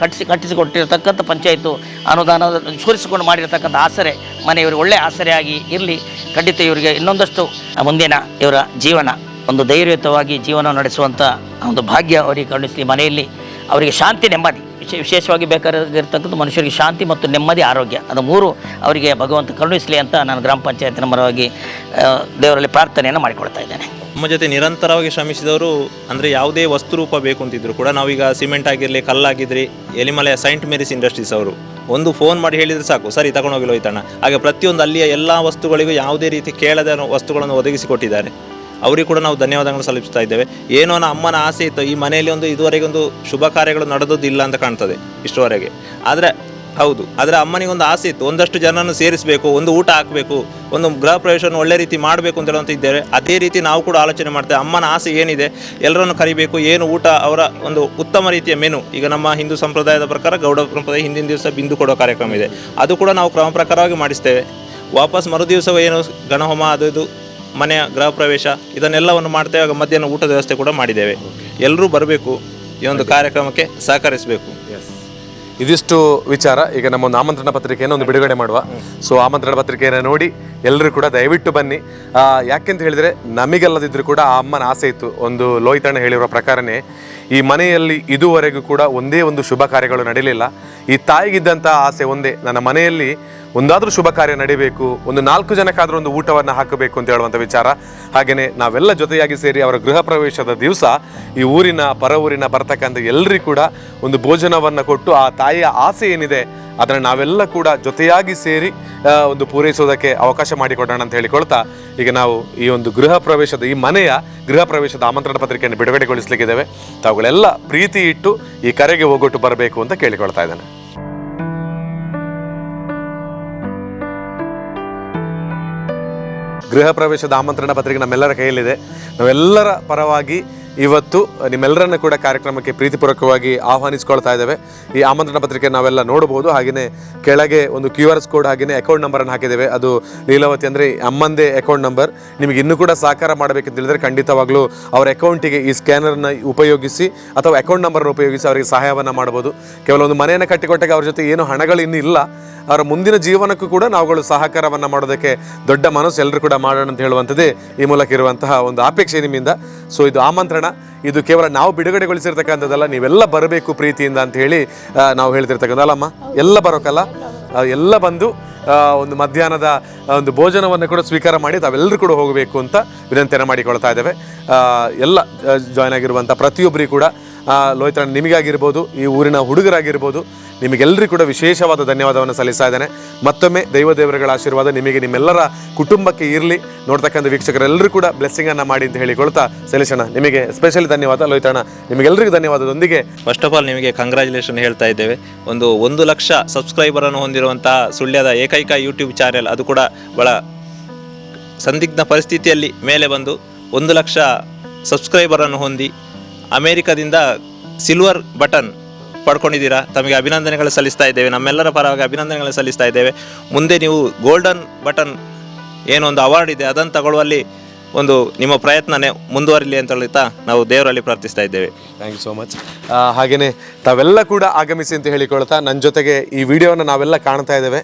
ಕಟ್ಟಿಸಿ, ಕಟ್ಟಿಸಿಕೊಟ್ಟಿರ್ತಕ್ಕಂಥ ಪಂಚಾಯತು ಅನುದಾನ ಸೂರಿಸಿಕೊಂಡು ಮಾಡಿರ್ತಕ್ಕಂಥ ಆಸರೆ ಮನೆಯವರಿಗೆ ಒಳ್ಳೆಯ ಆಸರೆಯಾಗಿ ಇರಲಿ. ಖಂಡಿತ ಇವರಿಗೆ ಇನ್ನೊಂದಷ್ಟು ಮುಂದಿನ ಇವರ ಜೀವನ, ಒಂದು ಧೈರ್ಯಯುತವಾಗಿ ಜೀವನ ನಡೆಸುವಂಥ ಒಂದು ಭಾಗ್ಯ ಅವರಿಗೆ ಕರುಣಿಸಲಿ ಮನೆಯಲ್ಲಿ. ಅವರಿಗೆ ಶಾಂತಿ ನೆಮ್ಮದಿ. ವಿಶೇ ವಿಶೇಷವಾಗಿ ಬೇಕಾಗಿರ್ತಕ್ಕಂಥ ಮನುಷ್ಯರಿಗೆ ಶಾಂತಿ ಮತ್ತು ನೆಮ್ಮದಿ ಆರೋಗ್ಯ. ಅದು ಮೂರು ಅವರಿಗೆ ಭಗವಂತ ಕರುಣಿಸಲಿ ಅಂತ ನಾನು ಗ್ರಾಮ ಪಂಚಾಯತಿನ ಪರವಾಗಿ ದೇವರಲ್ಲಿ ಪ್ರಾರ್ಥನೆಯನ್ನು ಮಾಡಿಕೊಳ್ತಾ ಇದ್ದೇನೆ. ನಮ್ಮ ಜೊತೆ ನಿರಂತರವಾಗಿ ಶ್ರಮಿಸಿದವರು ಅಂದರೆ ಯಾವುದೇ ವಸ್ತು ರೂಪ ಬೇಕು ಅಂತಿದ್ರು ಕೂಡ ನಾವೀಗ ಸಿಮೆಂಟ್ ಆಗಿರಲಿ ಕಲ್ಲಾಗಿದ್ರಿ ಎಲಿಮಲೆಯ ಸೈಂಟ್ ಮೇರಿಸ್ ಇಂಡಸ್ಟ್ರೀಸ್ ಅವರು. ಒಂದು ಫೋನ್ ಮಾಡಿ ಹೇಳಿದರೆ ಸಾಕು, ಸರಿ ತಗೊಂಡೋಗಿಲ್ಲ ಹೋಯ್ತಣ್ಣ. ಹಾಗೆ ಪ್ರತಿಯೊಂದು ಅಲ್ಲಿಯ ಎಲ್ಲ ವಸ್ತುಗಳಿಗೂ ಯಾವುದೇ ರೀತಿ ಕೇಳದ ವಸ್ತುಗಳನ್ನು ಒದಗಿಸಿಕೊಟ್ಟಿದ್ದಾರೆ ಅವರಿಗೆ ಕೂಡ ನಾವು ಧನ್ಯವಾದಗಳನ್ನು ಸಲ್ಲಿಸ್ತಾ ಇದ್ದೇವೆ. ಏನೋ ನನ್ನ ಅಮ್ಮನ ಆಸೆ ಇತ್ತು. ಈ ಮನೆಯಲ್ಲಿ ಒಂದು ಇದುವರೆಗೆ ಒಂದು ಶುಭ ಕಾರ್ಯಗಳು ನಡೆದುದಿಲ್ಲ ಅಂತ ಕಾಣ್ತದೆ ಇಷ್ಟುವರೆಗೆ. ಆದರೆ, ಹೌದು. ಆದರೆ ಅಮ್ಮನಿಗೆ ಒಂದು ಆಸೆ ಇತ್ತು. ಒಂದಷ್ಟು ಜನರನ್ನು ಸೇರಿಸಬೇಕು, ಒಂದು ಊಟ ಹಾಕಬೇಕು, ಒಂದು ಗೃಹ ಪ್ರವೇಶವನ್ನು ಒಳ್ಳೆ ರೀತಿ ಮಾಡಬೇಕು ಅಂತ ಇದ್ದೇವೆ. ಅದೇ ರೀತಿ ನಾವು ಕೂಡ ಆಲೋಚನೆ ಮಾಡ್ತೇವೆ. ಅಮ್ಮನ ಆಸೆ ಏನಿದೆ? ಎಲ್ಲರನ್ನು ಕರಿಬೇಕು. ಏನು ಊಟ? ಅವರ ಒಂದು ಉತ್ತಮ ರೀತಿಯ ಮೆನು. ಈಗ ನಮ್ಮ ಹಿಂದೂ ಸಂಪ್ರದಾಯದ ಪ್ರಕಾರ ಗೌಡ ಸಂಪ್ರದಾಯ ಹಿಂದಿನ ದಿವಸ ಬಿಂದು ಕೊಡೋ ಕಾರ್ಯಕ್ರಮ ಇದೆ. ಅದು ಕೂಡ ನಾವು ಕ್ರಮ ಪ್ರಕಾರವಾಗಿ ಮಾಡಿಸ್ತೇವೆ. ವಾಪಸ್ ಮರು ದಿವಸ ಏನು ಗಣಹೋಮ ಅದು ಇದು ಮನೆಯ ಗೃಹ ಪ್ರವೇಶ ಇದನ್ನೆಲ್ಲವನ್ನು ಮಾಡ್ತೇವೆ ಆಗ ಮಧ್ಯಾಹ್ನ ಊಟದ ವ್ಯವಸ್ಥೆ ಕೂಡ ಮಾಡಿದ್ದೇವೆ. ಎಲ್ಲರೂ ಬರಬೇಕು ಈ ಒಂದು ಕಾರ್ಯಕ್ರಮಕ್ಕೆ ಸಹಕರಿಸಬೇಕು. ಇದಿಷ್ಟು ವಿಚಾರ ಈಗ ನಮ್ಮ ಒಂದು ಆಮಂತ್ರಣ ಪತ್ರಿಕೆಯನ್ನು ಒಂದು ಬಿಡುಗಡೆ ಮಾಡುವ. ಸೊ ಆಮಂತ್ರಣ ಪತ್ರಿಕೆಯನ್ನು ನೋಡಿ ಎಲ್ಲರೂ ಕೂಡ ದಯವಿಟ್ಟು ಬನ್ನಿ. ಆ, ಯಾಕೆಂತ ಹೇಳಿದ್ರೆ ನಮಗೆಲ್ಲದಿದ್ದರೂ ಕೂಡ ಆ ಅಮ್ಮನ ಆಸೆ ಇತ್ತು. ಒಂದು ಲೋಹಿತಣ್ಣ ಹೇಳಿರುವ ಪ್ರಕಾರನೇ ಈ ಮನೆಯಲ್ಲಿ ಇದುವರೆಗೂ ಕೂಡ ಒಂದೇ ಒಂದು ಶುಭ ಕಾರ್ಯಗಳು ನಡೀಲಿಲ್ಲ. ಈ ತಾಯಿಗಿದ್ದಂಥ ಆಸೆ ಒಂದೇ ನನ್ನ ಮನೆಯಲ್ಲಿ ಒಂದಾದ್ರೂ ಶುಭ ಕಾರ್ಯ ನಡೀಬೇಕು, ಒಂದು ನಾಲ್ಕು ಜನಕ್ಕಾದರೂ ಒಂದು ಊಟವನ್ನು ಹಾಕಬೇಕು ಅಂತ ಹೇಳುವಂಥ ವಿಚಾರ. ಹಾಗೆಯೇ ನಾವೆಲ್ಲ ಜೊತೆಯಾಗಿ ಸೇರಿ ಅವರ ಗೃಹ ಪ್ರವೇಶದ ದಿವಸ ಈ ಊರಿನ ಪರ ಊರಿನ ಬರ್ತಕ್ಕಂಥ ಎಲ್ಲರಿಗೂ ಕೂಡ ಒಂದು ಭೋಜನವನ್ನು ಕೊಟ್ಟು ಆ ತಾಯಿಯ ಆಸೆ ಏನಿದೆ ಅದನ್ನು ನಾವೆಲ್ಲ ಕೂಡ ಜೊತೆಯಾಗಿ ಸೇರಿ ಒಂದು ಪೂರೈಸೋದಕ್ಕೆ ಅವಕಾಶ ಮಾಡಿಕೊಡೋಣ ಅಂತ ಹೇಳಿಕೊಳ್ತಾ ಈಗ ನಾವು ಈ ಒಂದು ಗೃಹ ಪ್ರವೇಶದ ಈ ಮನೆಯ ಗೃಹ ಪ್ರವೇಶದ ಆಮಂತ್ರಣ ಪತ್ರಿಕೆಯನ್ನು ಬಿಡುಗಡೆಗೊಳಿಸಲಿಕ್ಕಿದ್ದೇವೆ. ತಾವುಗಳೆಲ್ಲ ಪ್ರೀತಿ ಇಟ್ಟು ಈ ಕರೆಗೆ ಹೋಗೊಟ್ಟು ಬರಬೇಕು ಅಂತ ಕೇಳಿಕೊಳ್ತಾ ಇದ್ದೇನೆ. ಗೃಹ ಪ್ರವೇಶದ ಆಮಂತ್ರಣ ಪತ್ರಿಕೆ ನಮ್ಮೆಲ್ಲರ ಕೈಯಲ್ಲಿದೆ. ನಾವೆಲ್ಲರ ಪರವಾಗಿ ಇವತ್ತು ನಿಮ್ಮೆಲ್ಲರನ್ನ ಕೂಡ ಕಾರ್ಯಕ್ರಮಕ್ಕೆ ಪ್ರೀತಿಪೂರ್ವಕವಾಗಿ ಆಹ್ವಾನಿಸ್ಕೊಳ್ತಾ ಇದ್ದೇವೆ. ಈ ಆಮಂತ್ರಣ ಪತ್ರಿಕೆ ನಾವೆಲ್ಲ ನೋಡಬಹುದು. ಹಾಗೆಯೇ ಕೆಳಗೆ ಒಂದು ಕ್ಯೂ ಆರ್ ಕೋಡ್ ಹಾಗೆಯೇ ಅಕೌಂಟ್ ನಂಬರನ್ನು ಹಾಕಿದ್ದೇವೆ. ಅದು ಲೀಲಾವತಿ ಅಂದರೆ ಅಮ್ಮಂದೇ ಅಕೌಂಟ್ ನಂಬರ್. ನಿಮಗೆ ಇನ್ನೂ ಕೂಡ ಸಹಕಾರ ಮಾಡಬೇಕಂತ ಹೇಳಿದರೆ ಖಂಡಿತವಾಗ್ಲೂ ಅವರ ಅಕೌಂಟಿಗೆ ಈ ಸ್ಕ್ಯಾನರ್ನ ಉಪಯೋಗಿಸಿ ಅಥವಾ ಅಕೌಂಟ್ ನಂಬರ್ನ ಉಪಯೋಗಿಸಿ ಅವರಿಗೆ ಸಹಾಯವನ್ನು ಮಾಡಬಹುದು. ಕೇವಲ ಒಂದು ಮನೆಯನ್ನು ಕಟ್ಟಿಕೊಟ್ಟಾಗ ಅವ್ರ ಜೊತೆ ಏನು ಹಣಗಳು ಇನ್ನೂ ಇಲ್ಲ ಅವರ ಮುಂದಿನ ಜೀವನಕ್ಕೂ ಕೂಡ ನಾವುಗಳು ಸಹಕಾರವನ್ನು ಮಾಡೋದಕ್ಕೆ ದೊಡ್ಡ ಮನಸ್ಸು ಎಲ್ಲರೂ ಕೂಡ ಮಾಡೋಣ ಅಂತ ಹೇಳುವಂಥದ್ದೇ ಈ ಮೂಲಕ ಇರುವಂತಹ ಒಂದು ಅಪೇಕ್ಷೆ ನಿಮ್ಮಿಂದ. ಸೊ ಇದು ಆಮಂತ್ರಣ. ಇದು ಕೇವಲ ನಾವು ಬಿಡುಗಡೆಗೊಳಿಸಿರ್ತಕ್ಕಂಥದ್ದಲ್ಲ, ನೀವೆಲ್ಲ ಬರಬೇಕು ಪ್ರೀತಿಯಿಂದ ಅಂತ ಹೇಳಿ ನಾವು ಹೇಳ್ತಿರ್ತಕ್ಕಂಥ ಅಲ್ಲಮ್ಮ, ಎಲ್ಲ ಬರೋಕಲ್ಲ? ಎಲ್ಲ ಬಂದು ಒಂದು ಮಧ್ಯಾಹ್ನದ ಒಂದು ಭೋಜನವನ್ನು ಕೂಡ ಸ್ವೀಕಾರ ಮಾಡಿ ತಾವೆಲ್ಲರೂ ಕೂಡ ಹೋಗಬೇಕು ಅಂತ ವಿನಂತಿಯನ್ನು ಮಾಡಿಕೊಳ್ತಾ ಇದ್ದೇವೆ. ಎಲ್ಲ ಜಾಯ್ನ್ ಆಗಿರುವಂಥ ಪ್ರತಿಯೊಬ್ಬರಿಗೂ ಕೂಡ ಲೋಹಿತ ನಿಮಗಾಗಿರ್ಬೋದು, ಈ ಊರಿನ ಹುಡುಗರಾಗಿರ್ಬೋದು ನಿಮಗೆಲ್ಲರಿಗೂ ಕೂಡ ವಿಶೇಷವಾದ ಧನ್ಯವಾದವನ್ನು ಸಲ್ಲಿಸ್ತಾ ಇದ್ದೇನೆ. ಮತ್ತೊಮ್ಮೆ ದೈವ ದೇವರುಗಳ ಆಶೀರ್ವಾದ ನಿಮಗೆ ನಿಮ್ಮೆಲ್ಲರ ಕುಟುಂಬಕ್ಕೆ ಇರಲಿ. ನೋಡ್ತಕ್ಕಂಥ ವೀಕ್ಷಕರೆಲ್ಲರೂ ಕೂಡ ಬ್ಲೆಸ್ಸಿಂಗನ್ನು ಮಾಡಿ ಅಂತ ಹೇಳಿಕೊಳ್ತಾ ಸಲ್ಲಿಸೋಣ. ನಿಮಗೆ ಸ್ಪೆಷಲಿ ಧನ್ಯವಾದ ಲೋಹಿತಣ್ಣ ನಿಮಗೆಲ್ಲರಿಗೂ ಧನ್ಯವಾದದೊಂದಿಗೆ ಫಸ್ಟ್ ಆಫ್ ಆಲ್ ನಿಮಗೆ ಕಂಗ್ರ್ಯಾಚುಲೇಷನ್ ಹೇಳ್ತಾ ಇದ್ದೇವೆ. ಒಂದು ಒಂದು ಲಕ್ಷ ಸಬ್ಸ್ಕ್ರೈಬರನ್ನು ಹೊಂದಿರುವಂತಹ ಸುಳ್ಯದ ಏಕೈಕ ಯೂಟ್ಯೂಬ್ ಚಾನೆಲ್ ಅದು ಕೂಡ ಬಹಳ ಸಂದಿಗ್ಧ ಪರಿಸ್ಥಿತಿಯಲ್ಲಿ ಮೇಲೆ ಬಂದು ಒಂದು ಲಕ್ಷ ಸಬ್ಸ್ಕ್ರೈಬರನ್ನು ಹೊಂದಿ ಅಮೇರಿಕದಿಂದ ಸಿಲ್ವರ್ ಬಟನ್ ಪಡ್ಕೊಂಡಿದ್ದೀರಾ? ತಮಗೆ ಅಭಿನಂದನೆಗಳು ಸಲ್ಲಿಸ್ತಾ ಇದ್ದೇವೆ. ನಮ್ಮೆಲ್ಲರ ಪರವಾಗಿ ಅಭಿನಂದನೆಗಳು ಸಲ್ಲಿಸ್ತಾ ಇದ್ದೇವೆ. ಮುಂದೆ ನೀವು ಗೋಲ್ಡನ್ ಬಟನ್ ಏನೊಂದು ಅವಾರ್ಡ್ ಇದೆ, ಅದನ್ನು ತಗೊಳ್ಳುವಲ್ಲಿ ಒಂದು ನಿಮ್ಮ ಪ್ರಯತ್ನನೇ ಮುಂದುವರಿಲಿ ಅಂತ ಹೇಳ್ತಾ ನಾವು ದೇವರಲ್ಲಿ ಪ್ರಾರ್ಥಿಸ್ತಾ ಇದ್ದೇವೆ. ಥ್ಯಾಂಕ್ ಯು ಸೋ ಮಚ್ ಹಾಗೆಯೇ ತಾವೆಲ್ಲ ಕೂಡ ಆಗಮಿಸಿ ಅಂತ ಹೇಳಿಕೊಳ್ತಾ ನನ್ನ ಜೊತೆಗೆ ಈ ವಿಡಿಯೋನ ನಾವೆಲ್ಲ ಕಾಣ್ತಾ ಇದ್ದೇವೆ.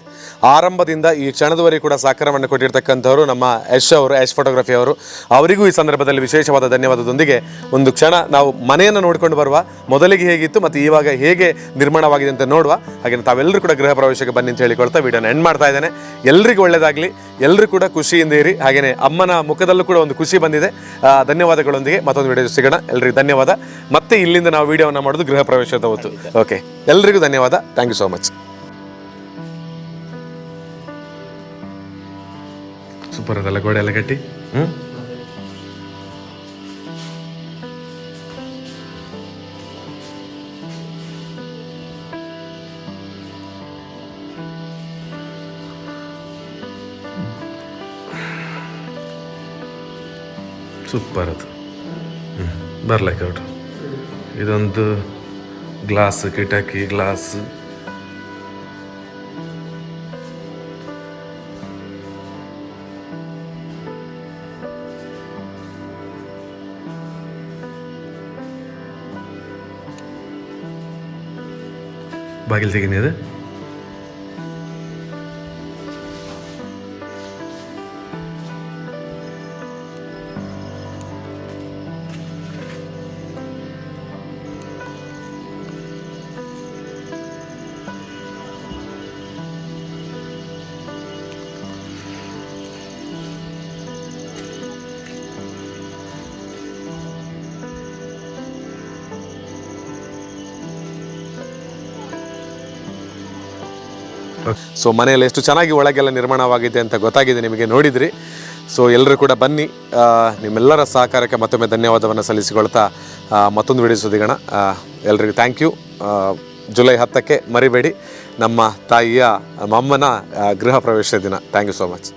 ಆರಂಭದಿಂದ ಈ ಕ್ಷಣದವರೆಗೆ ಕೂಡ ಸಹಕಾರವನ್ನು ಕೊಟ್ಟಿರ್ತಕ್ಕಂಥವರು ನಮ್ಮ ಯಶ್ ಅವರು, ಯಶ್ ಫೋಟೋಗ್ರಫಿ ಅವರು. ಅವರಿಗೂ ಈ ಸಂದರ್ಭದಲ್ಲಿ ವಿಶೇಷವಾದ ಧನ್ಯವಾದದೊಂದಿಗೆ ಒಂದು ಕ್ಷಣ ನಾವು ಮನೆಯನ್ನು ನೋಡಿಕೊಂಡು ಬರುವ ಮೊದಲಿಗೆ ಹೇಗಿತ್ತು ಮತ್ತು ಇವಾಗ ಹೇಗೆ ನಿರ್ಮಾಣವಾಗಿದೆ ಅಂತ ನೋಡುವ ಹಾಗೆ ತಾವೆಲ್ಲರೂ ಕೂಡ ಗೃಹ ಪ್ರವೇಶಕ್ಕೆ ಬನ್ನಿ ಅಂತ ಹೇಳಿಕೊಳ್ತಾ ವಿಡಿಯೋನ ಎಂಡ್ ಮಾಡ್ತಾ ಇದ್ದೇನೆ. ಎಲ್ರಿಗೂ ಒಳ್ಳೆಯದಾಗಲಿ ಎಲ್ಲರೂ ಕೂಡ ಖುಷಿಯಿಂದ ಇರಿ. ಹಾಗೆಯೇ ಅಮ್ಮನ ಮುಖದಲ್ಲೂ ಕೂಡ ಒಂದು ಖುಷಿ ಬಂದಿದೆ. ಧನ್ಯವಾದಗಳೊಂದಿಗೆ ಮತ್ತೊಂದು ವಿಡಿಯೋ ಸಿಗೋಣ. ಎಲ್ರಿಗೂ ಧನ್ಯವಾದ. ಮತ್ತೆ ಇಲ್ಲಿಂದ ನಾವು ವಿಡಿಯೋವನ್ನು ಮಾಡೋದು ಗೃಹ ಪ್ರವೇಶದ ಹೊತ್ತು. ಓಕೆ ಎಲ್ರಿಗೂ ಧನ್ಯವಾದ. Thank you so much super ಅದಲ್ಲ ಗೋಡೆ ಎಲ್ಲ ಕಟ್ಟಿ ಹ್ಞೂ ಸೂಪರ್ ಅದು ಹ್ಞೂ ಬರ್ಲಕ್ಕೆ ಹೊರಟು ಇದೊಂದು ಗ್ಲಾಸ್ ಕಿಟಕಿ ಗ್ಲಾಸ್ ಬಾಗಿಲು ತೆಗೀನಿ ಅದು ಸೊ ಮನೆಯಲ್ಲಿ ಎಷ್ಟು ಚೆನ್ನಾಗಿ ಒಳಗೆಲ್ಲ ನಿರ್ಮಾಣವಾಗಿದೆ ಅಂತ ಗೊತ್ತಾಗಿದೆ ನಿಮಗೆ, ನೋಡಿದ್ರಿ. ಸೊ ಎಲ್ಲರೂ ಕೂಡ ಬನ್ನಿ. ನಿಮ್ಮೆಲ್ಲರ ಸಹಕಾರಕ್ಕೆ ಮತ್ತೊಮ್ಮೆ ಧನ್ಯವಾದವನ್ನು ಸಲ್ಲಿಸಿಕೊಳ್ತಾ ಮತ್ತೊಂದು ವಿಡಿಯೋ ಸುದಿಗೋಣ ಎಲ್ರಿಗೂ ಥ್ಯಾಂಕ್ ಯು ಜುಲೈ ಹತ್ತಕ್ಕೆ ಮರಿಬೇಡಿ. ನಮ್ಮ ತಾಯಿಯ, ಮಮ್ಮನ ಗೃಹ ಪ್ರವೇಶ ದಿನ. Thank you so much